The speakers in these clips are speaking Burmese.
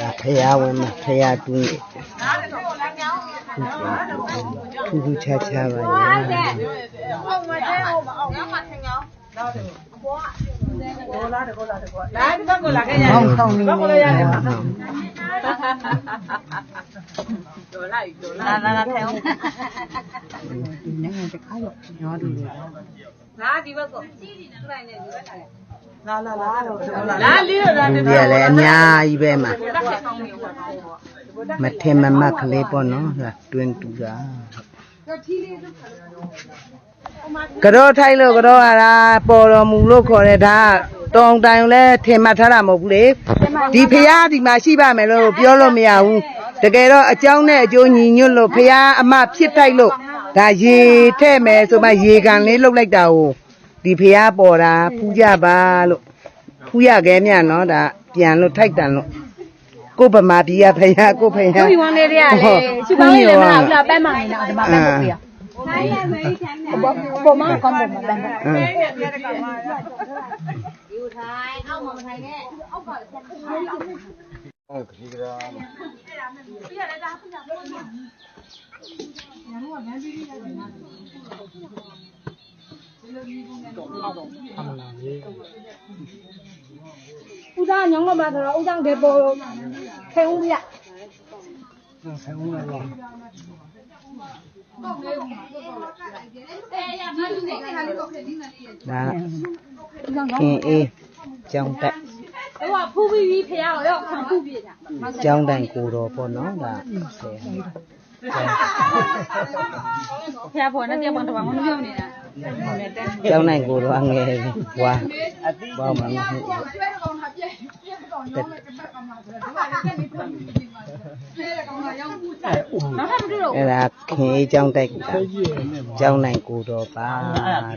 ဒါဖရာဝင်မှာဖရာတွင်းထူးထူးခြားခြားပါညာလာဒီဘက်ကိုလာခဲ့ရတယ်ဟောင်းဆောင်နေဘက်ကိုလည်းရတယ်ဟောင်းဒေါ်လာဒေါ်လာလာလာထဲအောင်နိုင်ငံတခါတော့ညောတူတယ်လာဒီဘက်ကိုစီးနေတယ်လိုက်နေဒီဘက်လာလာလာ လာလာလီတော့လာလူတယ်ကြီးကလည်းအများကြီးပဲမှာတက်ခဲ့ကောင်းနေဟောတော့မထင်မမှတ်ကလေးပေါ့နော်ဟာတွင်းတူတာကတော့ထိုက်လို့ကတော့ဟာလားပေါ်တော်မူလို့ခေါ်တယ်ဒါကတောင်တိုင်လဲထင်မှတ်ထားတာမဟုတ်ဘူးလေဒီဖះဒီမှာရှိပါမယ်လို့ပြောလို့မရဘူးတကယ်တော့အကြောင်းနဲ့အကျိုးညီညွတ်လို့ဖះအမဖြစ်ထိုက်လို့ဒါရေထဲ့မယ်ဆိုမှရေကန်လေးလှုပ်လိုက်တာကို ဒီဖះပေါ်တာဖူးကြပါလို့ဖူးရခဲမြနော်ဒါပြန်လို့ထိုက်တန်လို့ကိုဗမာပြည်ကဖះကိုဖះဒီဝန်လေးတွေကလေရှုကောင်းလေးလည်းမလားဘူးလားပန်းမနေတော့ဒီမှာပန်းပုတ်ပြရပေါ်မှာကောင်းတယ်မှာပန်းပုတ်အင်းဦးသားညောင်းတော့မှာဆိုတော့ဦးသားဒေပေါ်ခဲဦးပြဒါခင်အေးကြောင်းတ က်ဟိုကဖူးပြီးပြီးဖះရောရောက်ခံဖူးပြတာကျောင်းတိုင်ကိုတော်ပေါ့နော်ဒါဆယ်ဖះပေါ်နဲ့ပြပန်းတော့မပြောနေတာ ကျောင်းတိုင်ကိုတော်အငယ်လေးဝါဘောင်းမမဟုတ်တက်နောက်ထပ်မတွေ့တော့အဲ့ဒါခင်အေးကျောင်းတိုက်ကကျောင်းတိုင်ကိုတော်ပါ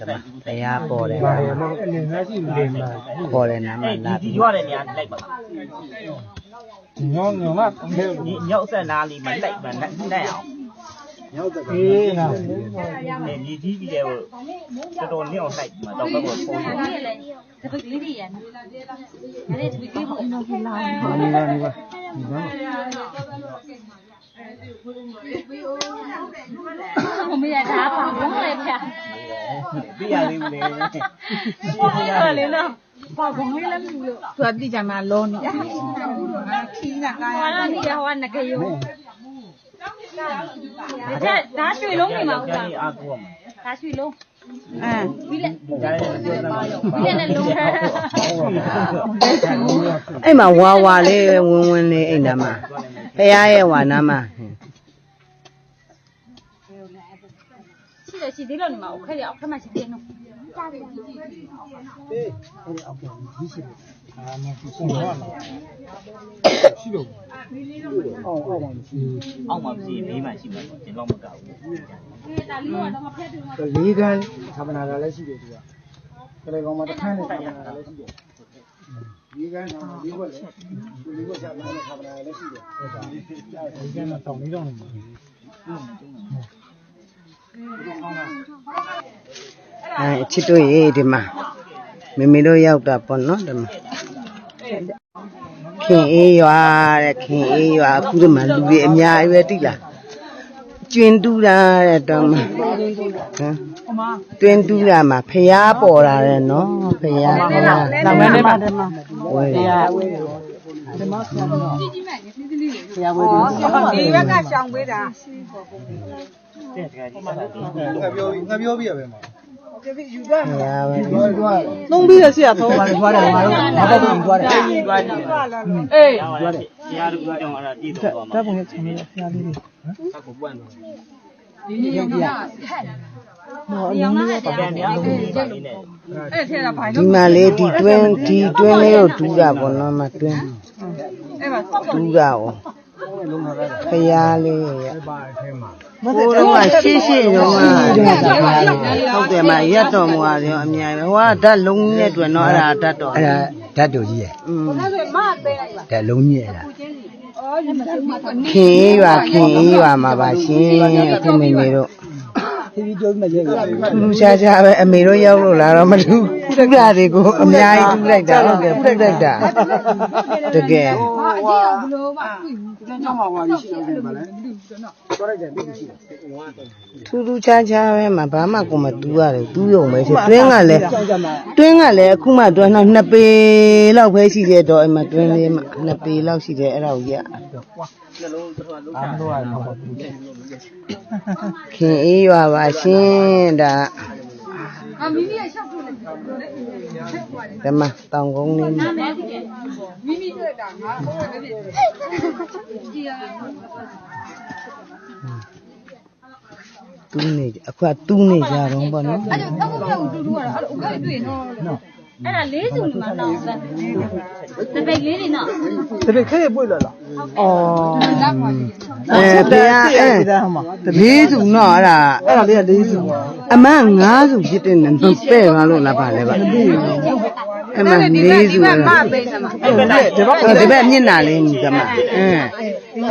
ဓမ္မတရားပေါ်တယ်ခေါ်တယ်နာမလာဒီပြီးရွာတဲ့နေရာလိုက်ပါညောင်းညောင်းကခဲဒီညောက်ဆက်နားလေးမလိုက်ပါနဲ့နဲ့အောင် အေးနာနေဒီဒီပြီးတယ်ဟိုတော်တော်နည်းအောင်လိုက်မှာတော့ဘက်ကိုပုံရဒီလေတပကလေးတွေရနေတယ်တပကလေးပေါ့နော်လာဟာနေပါနေပါဒီပါဘုံမရတာပါဘုံလည်းဖះပြရလေးမလဲဟုတ်လေနော်ဘာဘုံလေးလည်းမလို့သူကတိကြမှာလောနေခီးနာကားဟောလာနေရဟောနကယုံ ဒါဒါရွှေလုံးနေမှာဦးကြာသားလေးအားကိုမှာဒါရွှေလုံးအဲပြီးလက်ကြာလေးပြောတာပြီးလက်နဲ့လုံးထဲအဲ့မှာဝါဝါလေးဝင်းဝင်းလေးအဲ့နာမှာဖះရဲ့ဝါနာမှာရှိတယ်ရှိသေးလို့နေမှာခက်ရအောင်ခက်မှရှိသေးနော် အာမသူဆုံးတော့လာရှိတော့အော်အော်မှမရှိအောက်မှာပြည်လေးမှရှိမှာဒီလောက်မကောက်ဘူးဒါလေးကတော့မဖက်တူဘူးလေးကန်းသာပနာတာလည်းရှိတယ်သူကကလေးကောင်မတစ်ခါနဲ့သာပနာတာလည်းရှိတယ်လေးကန်းလေးဘက်လေလေးဘက်သာပနာနဲ့သာပနာလည်းရှိတယ်ဟုတ်တာလေးကန်းတော့တောင်းလေးတော့နေမှာအဲအချစ်တို့ရေဒီမှာမမေတို့ရောက်တာပေါ့နော်ဒီမှာ ခင်အေးရွာတဲ့ခင်အေးရွာအခုဒီမှာလူတွေအများကြီးပဲတိလားကျွင်းတူးတာတဲ့တောင်းမှာဟမ်တွင်းတူးတာမှာဖျားပေါ်တာတဲ့နော်ဖျားဖျားလောင်ထဲမှာထဲမှာဝဲဒီဘက်ကရှောင်ပေးတာတဲ့တကယ်ကြီးဆက်လာပြီးငါပြောငါပြောပြရပဲမှာ ယူသွားဖျားပဲသွားသွားသုံးပြီးရစီရသုံးပါလေသွားတယ်ငါတို့ငါဘက်ကိုသွားတယ်ကြီးသွားတယ်အေးရွာတယ်တရားတို့ကြောင့်အဲ့ဒါတည်တော့သွားမှာတပ်ပုံရဲ့ချင်းလေးဆရာလေးတွေဆက်ကိုပွန့်တော့ဒီရုပ်ပြပြန်များလို့ဒီပါလေးနဲ့အဲ့ထဲကဘိုင်ဒီမှာလေဒီတွင်းဒီတွင်းလေးကိုတူးတာပေါ့နော်မတွင်းအဲ့မှာတူးတာ哦 ဖျားလေးရဲ့ပါအထဲမှာဘိုးတော်ကရှေ့ရှေ့တော့ကဟုတ်တယ်မရက်တော်မူရတယ်အများကြီးဟိုကဓာတ်လုံးကြီးနဲ့တွေ့တော့အဲ့ဒါဓာတ်တော်အဲ့ဒါဓာတ်တူကြီးရဲ့อืมဓာတ်လုံးကြီးရဲ့လားခင်အေးရွာခင်အေးရွာမှာပါရှင်အခုမိနေတို့ ဖြည်းဖြည်းပြောပြီးမှရဲရထူးထူးခြားခြားပဲအမေတို့ရောက်လို့လာတော့မထူးထူးတာတွေကိုအများကြီးထူးလိုက်တာဟုတ်ကဲ့ဖက်လိုက်တာတကယ်ဟာအကြီးအောင်ဘလို့မှတွေ့ဘူးဒီကြောင့်မှဟွာပြီးရှိတယ်ဗါလဲသွားလိုက်တယ်ပြီးရှိတယ်ထူးထူးခြားခြားပဲမှာဘာမှကိုမတူရတယ်တူးရုံပဲဖြစ်တွင်းကလည်းတွင်းကလည်းအခုမှတွင်းတော့နှစ်ပေလောက်ပဲရှိတဲ့တော့အဲ့မှာတွင်းလေးမှနှစ်ပေလောက်ရှိတယ်အဲ့ဒါကိုရ ခင်အေးရွာပါရှင်ဒါအမီမီရဲ့ရှောက်ထုတ်လိုက်တယ်ဓမ္မတောင်ကုန်းလေးမှာမီမီတွေ့တာငါဘိုးကတည်းကကြည်ရတူးနေကြအခုကတူးနေကြတော့ဗောနော်အဲ့တော့တော့ပြောတူတူရတာအဲ့တော့ဥက္ကဋ္ဌတွေ့နော် အဲ့ဒါလေးစုနေမှာတော့ပဲတပိတ်လေးတွေနော်တပည့်ခဲပွေလာလားလက်ပါကြီးအဲတရားအဲလေးစုနော်အဲ့ဒါအဲ့ဒါလေးကလေးစုအမန်ငါးစုဖြစ်တဲ့နဲ့ပဲ့ပါလို့လားပါလဲပါအမန်လေးစုအဲ့ဒါပိတ်နေမှာအဲ့ဘက်နဲ့ဒီဘက်ဒီဘက်မျက်နှာလေးညီကမအင်း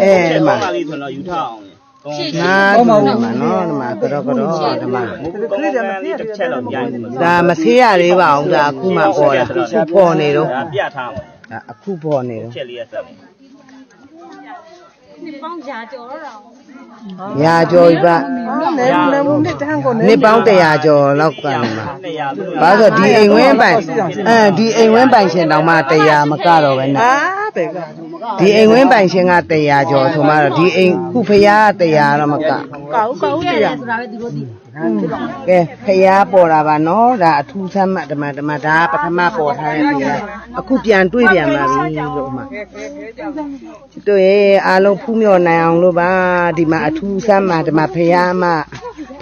အဲဒီမှာပါလေးဆိုတော့ယူထားအောင် လေငါးစုဒီမှာနော်ဒီမှာကတော့ကတော့ဒီမှာကလေးတွေကလေးတစ်ချက်တော့ရိုင်းတယ်ဒါမဆေးရသေးပါဘူးဒါအခုမှပေါ်တာအခုပေါ်နေတော့ဒါပြထားမှာဒါအခုပေါ်နေတော့ချက်လေးရဆက်တယ်ဒီပေါင်းကြာကြော်တော့ရာကျော်ပြီပါလည်းလည်းဘူးနဲ့တန်းကိုနှစ်ပေါင်း100ကျော်လောက်ကန်မှာ200လို့ဘာလို့ဒီအိမ်ဝင်းပိုင်အဲဒီအိမ်ဝင်းပိုင်ရှင်တောင်မှ100မကတော့ပဲနဲ့အာပဲက ဒီအိမ်ဝင်းပိုင်ရှင်က100ကျော်ဆိုမှတော့ဒီအိမ်ခုဖျား100တော့မကကောက်ကောက်တရားဆိုတာပဲသူတို့သိကဲဖျားပေါ်တာပါနော်ဒါအထူးဆမ်းမှဓမ္မဓမ္မဒါပထမပေါ်ထားတဲ့ဖျားအခုပြန်တွေ့ပြန်ပါပြီလို့မှတို့ရဲ့အားလုံးဖူးမြော်နိုင်အောင်လို့ပါဒီမှာအထူးဆမ်းမှဓမ္မဖျားမှ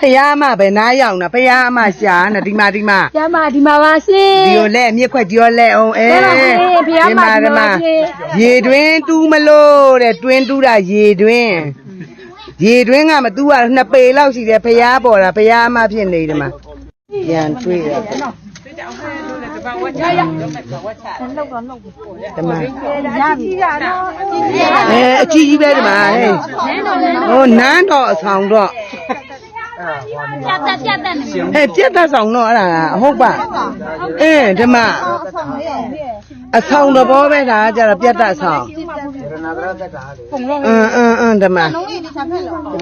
ဖျားမှပဲနားရောက်တာဖျားမှရှာနေဒီမှာဒီမှာကျမဒီမှာပါရှင်ဒီကိုလက်မြစ်ခွက်ဒီရောလက်အောင်အဲအဲ့ဒါကိုဘုရားမှာဒီမှာရှင်ရေတွင်းတူးမလို့တဲ့တွင်းတူးတာရေတွင်းရေတွင်းကမတူးရနှစ်ပေလောက်ရှိတယ်ဖျားပေါ်တာဖျားမှဖြစ်နေတယ်မှာပြန်တွေ့ရဓမ္မရပြီရတော့အဲအကြီးကြီးပဲဓမ္မဟဲ့ဟိုနန်းတော်အဆောင်တော့ ပြတ်တက်ပြတ်တက်နေဟဲ့ပြက်သက်ဆောင်တော့အဲ့ဒါကအဟုတ်ပါအဲဓမ္မအဆောင်သဘောပဲဒါကကြတော့ပြက်သက်ဆောင်အင်းအင်းအင်းဓမ္မ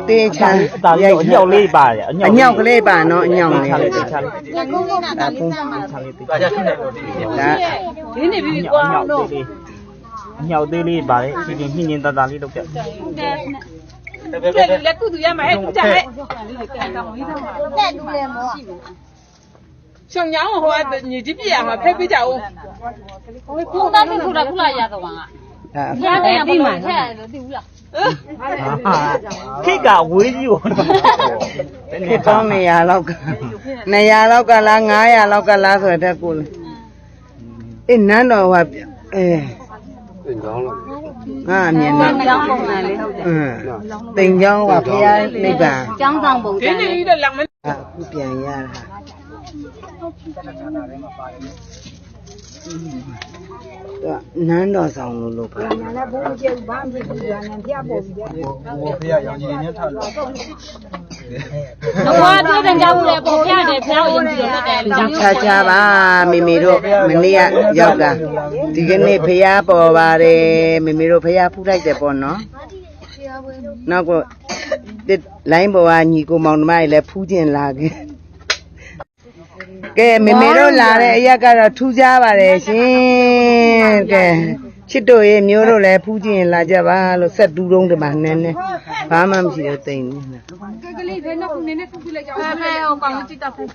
တေးချာအတားလေးအညောက်လေးပါတယ်အညောအက်ညောက်ကလေးပါနော်အညောက်လေးချာဒါလေးချာလေးချာလေးပါကြတယ်လို့ဒီဒီနေပြီအကွာညောက်တော့သေးလေးအညောက်သေးလေးပါတယ်ဒီပြင်ညင်ညင်တတလေးလုပ် ပြလက်ကုသူရမှာအဲ့ကြဲရှောင်းညောင်းဟိုကညီကြီးပြရမှာဖက်ပြကြအောင်ခုသားခုတာခုလာရတော့ကဒါဖျားတယ်ပြီးမှဆက်လို့သိဘူးလားခိကဝေးကြီးကိုခေပေါင်း200လောက်က200လောက်ကလား900လောက်ကလားဆိုတဲ့ကိုလေအေးနန်းတော်ဟို ကအဲငါအမြင်နဲ့ကျောင်းပုံစံလေးဟုတ်တယ်အင်းတိမ်ကျောင်းကဘုရားနိဗ္ဗာန်ကျောင်းဆောင်ပုံဒီစံနေ့လေးကြီးတော့လက်မအခုပြန်ရတာဒါ နန်းတော်ဆောင်လို့လို့ပါလည်းဘိုးကျဲဘာမှမဖြစ်ဘူးညာနဲ့ဖျက်ပေါ်ပြီတဲ့ဟိုဖေးရောင်ကြီးနဲ့ထားလို့တော့တွေ့တယ်ကြောက်တယ်ပုံပြတယ်ဖျားရင်ပြီးတော့တက်တယ်ကြောက်ချာချာပါမိမိတို့မနေ့ကရောက်တာဒီကနေ့ဖះပေါ်ပါတယ်မိမိတို့ဖះဖူးလိုက်တယ်ပေါ့နော်နောက်ကလိုင်းပေါ်ကညီကိုမောင်နှမတွေလည်းဖူးကျင်လာခဲ့ ကဲမိမိတို့လာတဲ့အရက်ကတော့ထူးခြားပါတယ်ရှင်ကဲချစ်တို့ရဲ့မျိုးတို့လည်းဖူးကျင်လာကြပါလို့ဆက်တူးတုံးတမနဲ့နဲ့ဘာမှမရှိတော့တိမ်နေကလေးဘယ်တော့နည်းနည်းဖုတ်ပြလိုက်ကြအောင်ဖဲဖဲဟိုကောင်ကြည့်တတ်ဘူး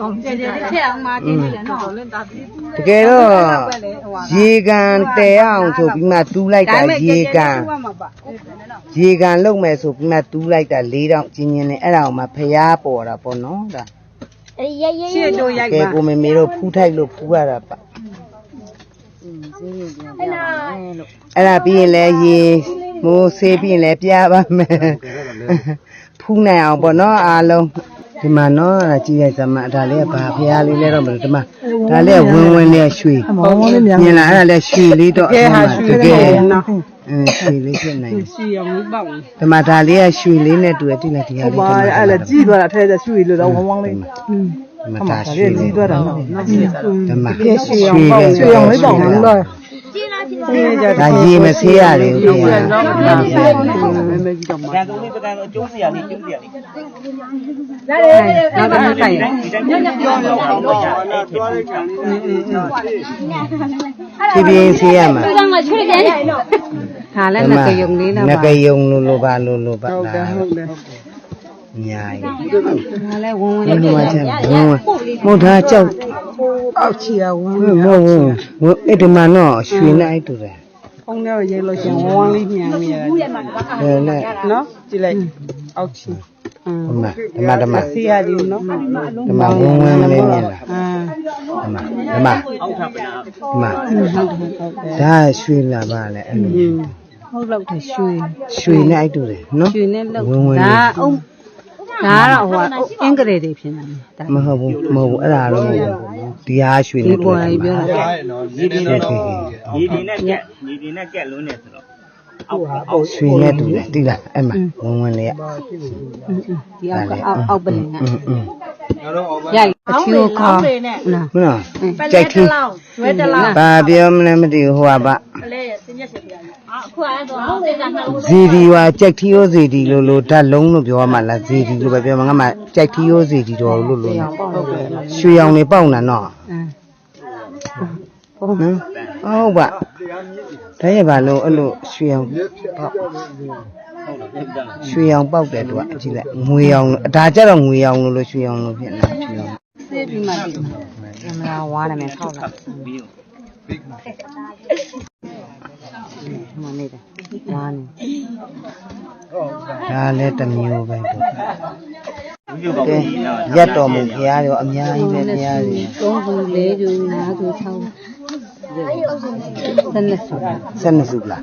ကောင်ကြည့်ကြည့်ချက်အောင်မကြည့်ကြည့်တယ်နော်လင်းတာပြီးတကယ်တော့ရေကန်တဲအောင်ဆိုပြီးမှတူးလိုက်တာရေကန်ရေကန်လုံမယ်ဆိုပြီးမှတူးလိုက်တာ၄တောင်ကျင်းချင်းနဲ့အဲ့ဒါအောင်မှဖျားပေါ်တာပေါ့နော်ဒါ ရှေ့တို့ရိုက်ကဲကိုမေမေတို့ဖူးထိုက်လို့ဖူးရတာပါအဲ့ဒါပြီးရင်လည်းရေမိုးဆေးပြီးရင်လည်းပြပါမယ်ဖူးနိုင်အောင်ပေါ့နော်အားလုံးဒီမှာနော်အဲ့ဒါကြည့်ရိုက်စမ်းမဒါလေးကဘာဖျားလေးလဲတော့မလို့ဒီမှာဒါလေးကဝင်းဝင်းလေးကရွှေမြင်လားအဲ့ဒါလေးရွှေလေးတော့တကယ်ဟာရွှေတကယ်နော် အင်းရွှေလေးဖြစ်နိုင်တယ်ရှိအောင်မပေါ့ဒီမှာဒါလေးကရွှေလေးနဲ့တူတယ်တိလိုက်ဒီဟာလေးပါအဲ့လေကြီးသွားတာထဲကျရွှေလို့တော့ဝမ်းဝမ်းလေးဒီမှာဒါရွှေလေးသွားတာနော်ဒီမှာရွှေရွှေအောင်ပေါ့ရွှေအောင်လေးပေါ့လို့တော့ဒါရေမဆေးရတယ်ဦးခင်ဗျာမဲမဲကြီးတော့မှာတန်သုံးလေးတန်အကျိုးစရာလေးကျိုးစရာလေးနောက်တော့ဆိုင်ဒီတိုင်းညညပြောတော့တော့ရအဲ့ထည့်ပြီး ဖြည်းဖြည်းဆေးရမှာဦးဆောင်ကချွေပြန်နေတော့ဒါလည်းငကယုံလေးလားငပါကယုံလိုလိုပါလိုလိုပါဟုတ်တယ်ဒါဟုတ်တယ်အများကြီးဒါလည်းဝန်းဝဘယ်န်းလိုမှချက်ဘုံမဟုတ်သားကြောက်အောက်ချီရဝန်းမဟုတ်ဘူးအဲ့ဒီမှာတော့ရွှေနဲ့အဲ့တူတယ်ဖုန်းထဲရေးလို့ရှင်ဝန်းဝန်းလေးညံနေရတယ်ဒါနဲ့နော်ကြည့်လိုက်အောက်ချီ အင်းဒီမှာဒီမှာဒီမှာစီရဒီနော်ဒီမှာဝင်းဝင်းလေးမြင်လားအင်းဒီမှာဒီမှာအောက်ထပ်ပနာဒီမှာဟုတ်တယ်ဟုတ်တယ်ဒါရွှေလာပါလေအဲ့လိုဟုတ်လောက်တယ်ရွှေရွှေနဲ့အဲ့တူတယ်နော်ရွှေနဲ့လောက်ဝင်းဝင်းဒါလေးအုံးဒါကတော့ဟိုအင်္ဂလိပ်တွေဖြစ်နေတယ်ဒါမဟုတ်ဘူးမဟုတ်ဘူးအဲ့ဒါတော့မဟုတ်ဘူးဒီဟာရွှေဒီနဲ့တူပေါ်တယ်ကြီးပြောတာညီဒီနဲ့ညီဒီနဲ့ကက်ညီဒီနဲ့ကက်လုံးနေဆိုတော့ ခုဟာအောက်ဆွေနဲ့တူတယ်တိလားအဲ့မှာဝင်ဝင်လေးကဒီအောက်အောက်ပလင်ကရအချိုးခေါ်မလားကြိုက်ထူးဘာပြောမလဲမသိဘူးဟိုကပါဇီဒီဟာကြိုက်ထီရိုးဇီဒီလို့လို့ဓာတ်လုံးလို့ပြောမှလားဇီဒီလို့ပဲပြောမှာငါမှကြိုက်ထီရိုးဇီဒီတော်လို့လို့ရွှေရောင်တွေပေါက်နေတော့ အင်းနော်ဟုတ်ပါဒါရပါလို့အဲ့လိုရွှေရောင်ပေါက်ရွှေရောင်ပေါက်တယ်သူကကြည့်လိုက်ငွေရောင်ဒါကြတော့ငွေရောင်လို့လို့ရွှေရောင်လို့ဖြစ်နေတာရွှေရောင်စေးပြီးမှဒီမှာကင်မရာဝါးတယ်မယ်ထောက်လိုက်ပြီးတော့ဒီမှာနေတယ်ဝါးနေဒါလည်းတစ်မျိုးပဲသူဒီလိုပါကဲဘူးနော်ရက်တော်မူဖရားရောအများကြီးပဲဖရားကြီးသုံးခုလေးခုနားခု၆ဆ ယ်နှစ်ဆူဆက်